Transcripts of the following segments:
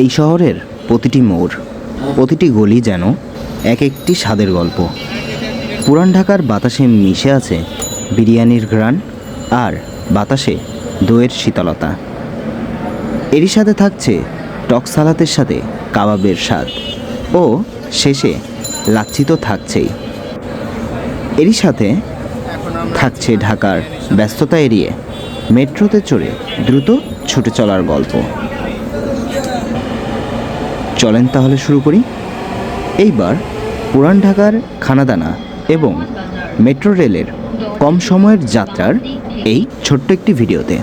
এই শহরের প্রতিটি মোড়, প্রতিটি গলি যেন এক একটি স্বাদের গল্প। পুরান ঢাকার বাতাসে মিশে আছে বিরিয়ানির ঘ্রাণ আর বাতাসে দইয়ের শীতলতা। এরই সাথে থাকছে টক সালাতের সাথে কাবাবের স্বাদ ও শেষে লাচ্ছি তো থাকছেই। এরই সাথে থাকছে ঢাকার ব্যস্ততা এড়িয়ে মেট্রোতে চড়ে দ্রুত ছুটে চলার গল্প। চলেন তাহলে শুরু করি। এইবার পুরান ঢাকার খানাদানা এবং মেট্রো রেলের কম সময়ের যাত্রার এই ছোট্ট একটি ভিডিওতে।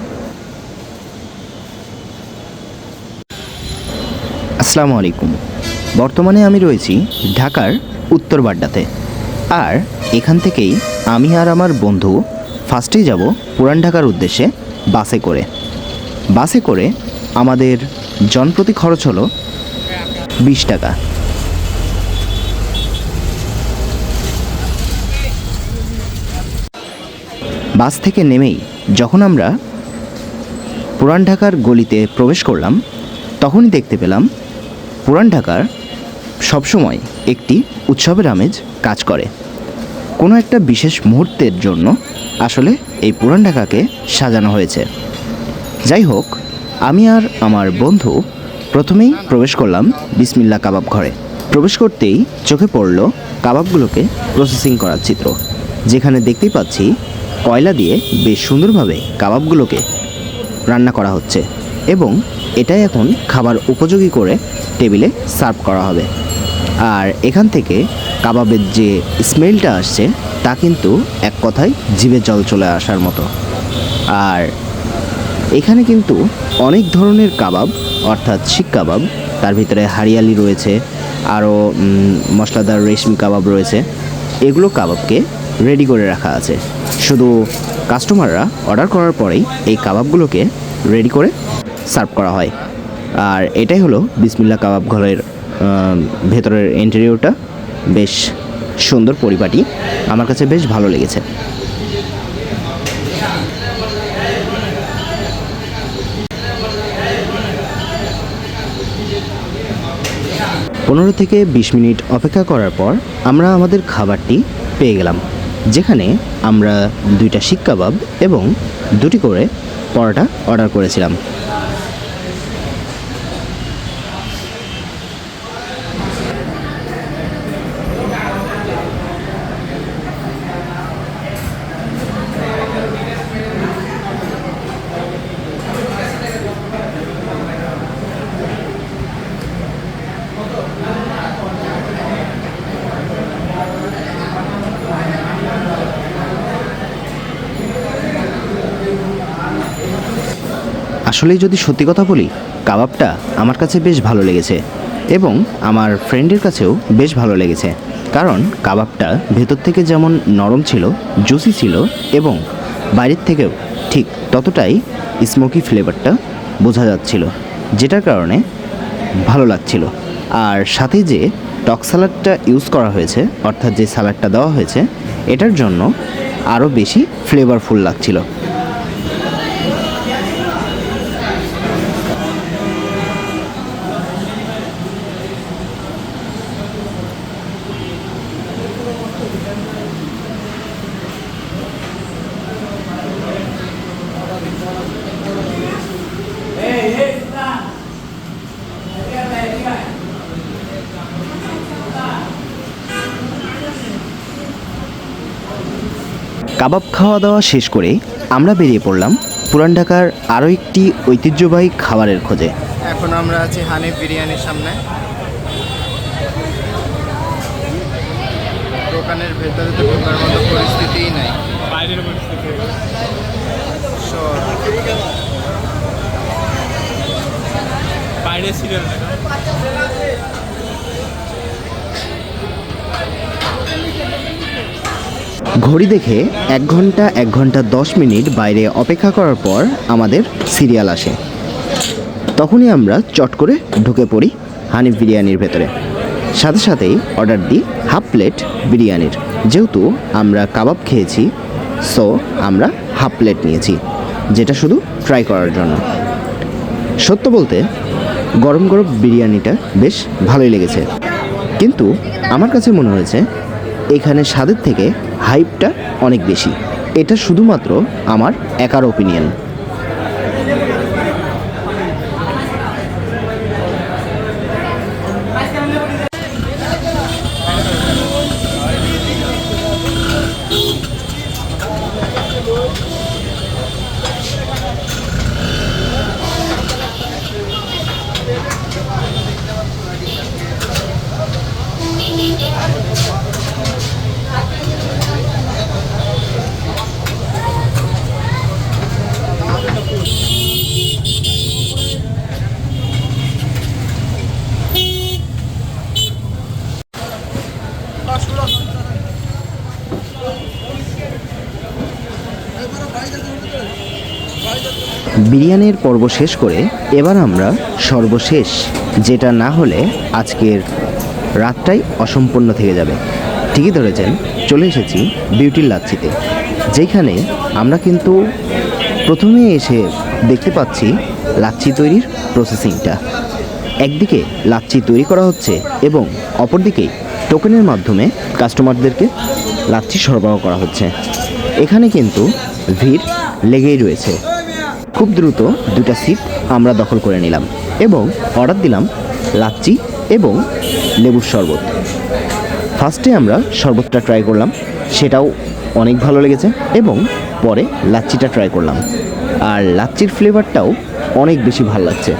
আসসালামু আলাইকুম। বর্তমানে আমি রয়েছি ঢাকার উত্তর বাড্ডাতে। আর এখান থেকেই আমি আর আমার বন্ধু ফার্স্টেই যাব পুরান ঢাকার উদ্দেশ্যে বাসে করে। বাসে করে আমাদের জনপ্রতি খরচ হলো বিশ টাকা। বাস থেকে নেমেই যখন আমরা পুরান ঢাকার গলিতে প্রবেশ করলাম, তখনই দেখতে পেলাম পুরান ঢাকার সবসময় একটি উৎসবের আমেজ কাজ করে। কোনো একটা বিশেষ মুহূর্তের জন্য আসলে এই পুরান ঢাকাকে সাজানো হয়েছে। যাই হোক, আমি আর আমার বন্ধু প্রথমেই প্রবেশ করলাম বিসমিল্লা কাবাব ঘরে। প্রবেশ করতেই চোখে পড়ল কাবাবগুলোকে প্রসেসিং করার চিত্র, যেখানে দেখতেই পাচ্ছি কয়লা দিয়ে বেশ সুন্দরভাবে কাবাবগুলোকে রান্না করা হচ্ছে এবং এটাই এখন খাবার উপযোগী করে টেবিলে সার্ভ করা হবে। আর এখান থেকে কাবাবের যে স্মেলটা আসছে, তা কিন্তু এক কথায় জিভে জল চলে আসার মতো। আর এখানে কিন্তু অনেক ধরনের কাবাব অর্থাৎ শিক কাবাব। তার ভিতরে হারিয়ালি রয়েছে, আরও মশলাদার রেশমি কাবাব রয়েছে। এগুলো কাবাবকে রেডি করে রাখা আছে। শুধু কাস্টমাররা অর্ডার করার পরেই এই কাবাবগুলোকে রেডি করে সার্ভ করা হয়। আর এটাই হলো বিসমিল্লা কাবাব ঘরের ভেতরের ইন্টেরিয়রটা বেশ সুন্দর পরিপাটি। আমার কাছে বেশ ভালো লেগেছে। পনেরো থেকে বিশ মিনিট অপেক্ষা করার পর আমরা আমাদের খাবারটি পেয়ে গেলাম, যেখানে আমরা দুইটা শিক কাবাব এবং দুটি করে পরোটা অর্ডার করেছিলাম। আসলেই যদি সত্যি কথা বলি, কাবাবটা আমার কাছে বেশ ভালো লেগেছে এবং আমার ফ্রেন্ডের কাছেও বেশ ভালো লেগেছে। কারণ কাবাবটা ভেতর থেকে যেমন নরম ছিল জুসি ছিল এবং বাইরের থেকেও ঠিক ততটাই স্মোকি ফ্লেভারটা বোঝা যাচ্ছিল, যেটার কারণে ভালো লাগছিল। আর সাথে যে টক সালাডটা ইউজ করা হয়েছে, অর্থাৎ যে সালাডটা দেওয়া হয়েছে, এটার জন্য আরও বেশি ফ্লেভারফুল লাগছিল। কাবাব খাওয়া দাওয়া শেষ করে আমরা বেরিয়ে পড়লাম পুরান ঢাকার আরও একটি ঐতিহ্যবাহী খাবারের খোঁজে। এখন আমরা আছি হানিফ বিরিয়ানির সামনে। দোকানের ভেতরে তো ঢোকার মতো পরিস্থিতিই নাই। বাইরের পরিস্থিতি। বাইরে সিরিয়াল দেখা ঘড়ি দেখে এক ঘণ্টা এক ঘণ্টা, দশ মিনিট বাইরে অপেক্ষা করার পর আমাদের সিরিয়াল আসে। তখনই আমরা চট করে ঢুকে পড়ি হানিফ বিরিয়ানির ভেতরে। সাথে সাথেই অর্ডার দিই হাফ প্লেট বিরিয়ানির। যেহেতু আমরা কাবাব খেয়েছি সো আমরা হাফ প্লেট নিয়েছি, যেটা শুধু ট্রাই করার জন্য। সত্য বলতে, গরম গরম বিরিয়ানিটা বেশ ভালোই লেগেছে। কিন্তু আমার কাছে মনে হয়েছে, এখানে স্বাদের থেকে হাইপটা অনেক বেশি। এটা শুধুমাত্র আমার একার ওপিনিয়ন বিরিয়ানির পর্ব শেষ করে এবার আমরা সর্বশেষ, যেটা না হলে আজকের রাতটাই অসম্পূর্ণ থেকে যাবে। ঠিকই ধরেছেন, চলে এসেছি বিউটির লাচ্ছিতে, যেখানে আমরা কিন্তু প্রথমে এসে দেখতে পাচ্ছি লাচ্ছি তৈরির প্রসেসিংটা একদিকে লাচ্ছি তৈরি করা হচ্ছে এবং অপরদিকে টোকেনের মাধ্যমে কাস্টমারদেরকে লাচ্ছি সরবরাহ করা হচ্ছে। এখানে কিন্তু ভিড় লেগেই রয়েছে। খুব দ্রুত দুটা সিট আমরা দখল করে নিলাম এবং অর্ডার দিলাম লাচ্চি এবং লেবুর শরবত। ফার্স্টে আমরা শরবতটা ট্রাই করলাম, সেটাও অনেক ভালো লেগেছে এবং পরে লাচ্চিটা ট্রাই করলাম। আর লাচ্চির ফ্লেভারটাও অনেক বেশি ভালো লাগছে।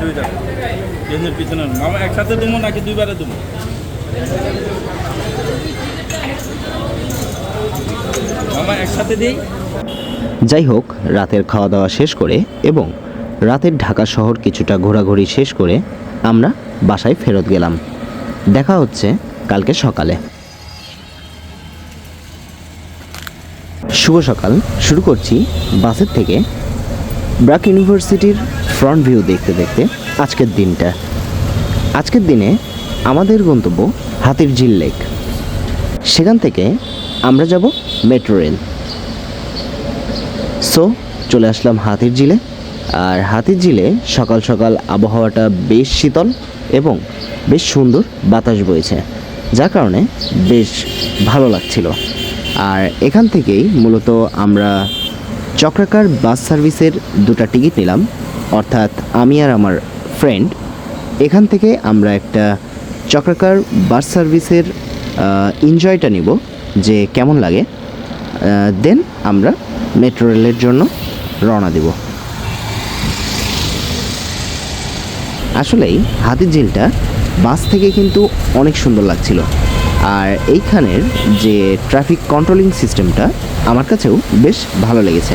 অসুবিধা। পিছনে মামা একসাথে দেবো নাকি দুইবারে দেবো মামা একসাথে দিই। যাই হোক, রাতের খাওয়া দাওয়া শেষ করে এবং রাতের ঢাকা শহর কিছুটা ঘোরাঘুরি শেষ করে আমরা বাসায় ফেরত গেলাম। দেখা হচ্ছে কালকে সকালে। শুভ সকাল। শুরু করছি বাসের থেকে ব্রাক ইউনিভার্সিটির ফ্রন্ট ভিউ দেখতে দেখতে আজকের দিনটা। আজকের দিনে আমাদের গন্তব্য হাতির ঝিল লেক। সেখান থেকে আমরা যাব মেট্রো রেল। সো চলে আসলাম হাতির ঝিলে আর হাতির ঝিলে সকাল সকাল আবহাওয়াটা বেশ শীতল এবং বেশ সুন্দর বাতাস বইছে, যার কারণে বেশ ভালো লাগছিল। আর এখান থেকেই মূলত আমরা চক্রাকার বাস সার্ভিসের দুটো টিকিট নিলাম। অর্থাৎ আমি আর আমার ফ্রেন্ড এখান থেকে আমরা একটা চক্রাকার বাস সার্ভিসের এনজয়টা নিব যে কেমন লাগে। দেন আমরা মেট্রো রেলের জন্য রওনা দেব। আসলেই হাতির ঝিলটা বাস থেকে কিন্তু অনেক সুন্দর লাগছিল। আর এইখানের যে ট্রাফিক কন্ট্রোলিং সিস্টেমটা আমার কাছেও বেশ ভালো লেগেছে।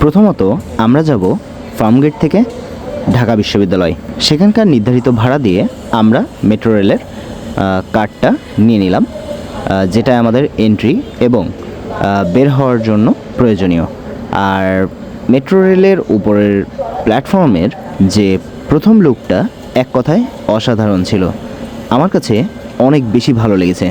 প্রথমত, আমরা যাব ফার্মগেট থেকে ঢাকা বিশ্ববিদ্যালয়। সেখানকার নির্ধারিত ভাড়া দিয়ে আমরা মেট্রো রেলের কার্ডটা নিয়ে নিলাম যেটা আমাদের এন্ট্রি এবং বের হওয়ার জন্য প্রয়োজনীয়। আর মেট্রো রেলের উপরের প্ল্যাটফর্মের যে প্রথম লুকটা এক কথায় অসাধারণ ছিল। আমার কাছে অনেক বেশি ভালো লেগেছে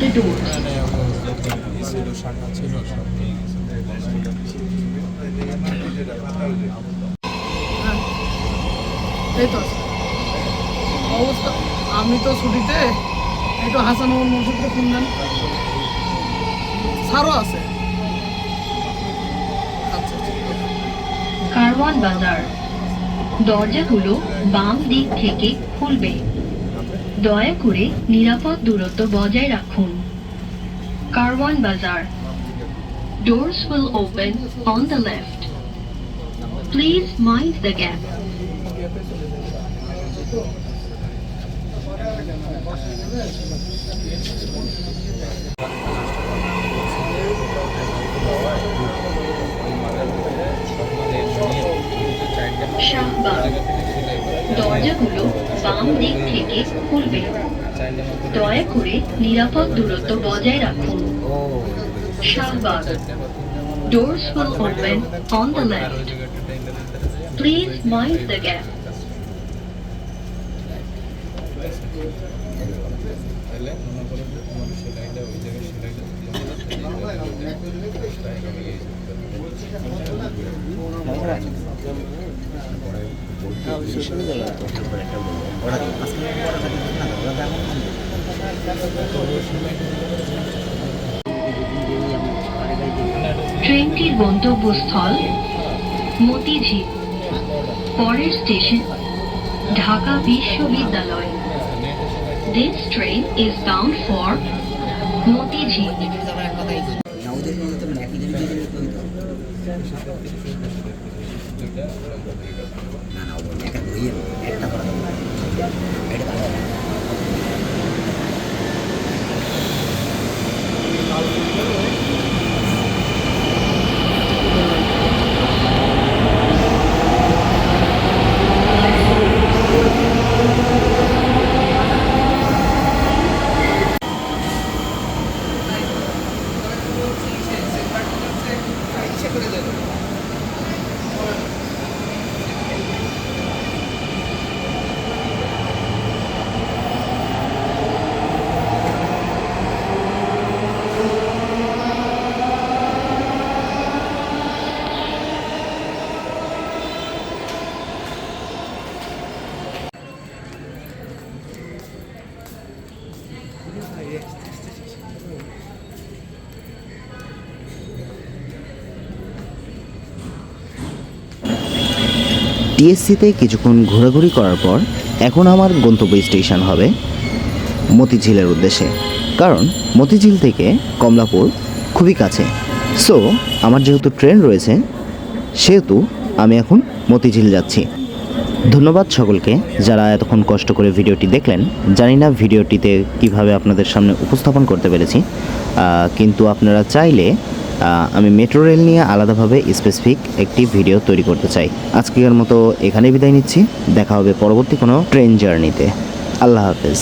the doors. আমি তো ছুটিতে একটু হাসান মসজিদকে ফোন দেন। আছে। আচ্ছা আচ্ছা কারওয়ান বাজার। দরজাগুলো বাম দিক থেকে খুলবে। দয়া করে নিরাপদ দূরত্ব বজায় রাখুন। কারওয়ান বাজার। Doors will open on the left. Please mind the gap. Shahbag দরজাগুলো বাম দিক থেকে খুলবে দয়া করে নিরাপদ দূরত্ব বজায় রাখুন Shahbag Doors will open on the left. Please mind the gap. ট্রেনটির গন্তব্যস্থল মতিঝিল পরের স্টেশন ঢাকা বিশ্ববিদ্যালয়। This train is bound for Motijheel. টিএসসিতে কিছুক্ষণ ঘোরাঘুরি করার পর এখন আমার গন্তব্য স্টেশন হবে মতিঝিলের উদ্দেশ্যে। কারণ মতিঝিল থেকে কমলাপুর খুবই কাছে। সো আমার যেহেতু ট্রেন রয়েছে, সেহেতু আমি এখন মতিঝিল যাচ্ছি। ধন্যবাদ সকলকে যারা এতক্ষণ কষ্ট করে ভিডিওটি দেখলেন। জানি না ভিডিওটিতে কীভাবে আপনাদের সামনে উপস্থাপন করতে পেরেছি। কিন্তু আপনারা চাইলে আমি মেট্রো রেল নিয়ে আলাদাভাবে স্পেসিফিক একটি ভিডিও তৈরি করতে চাই। আজকের মতো এখানে বিদায় নিচ্ছি। দেখা হবে পরবর্তী কোনো ট্রেন জার্নিতে আল্লাহ হাফেজ।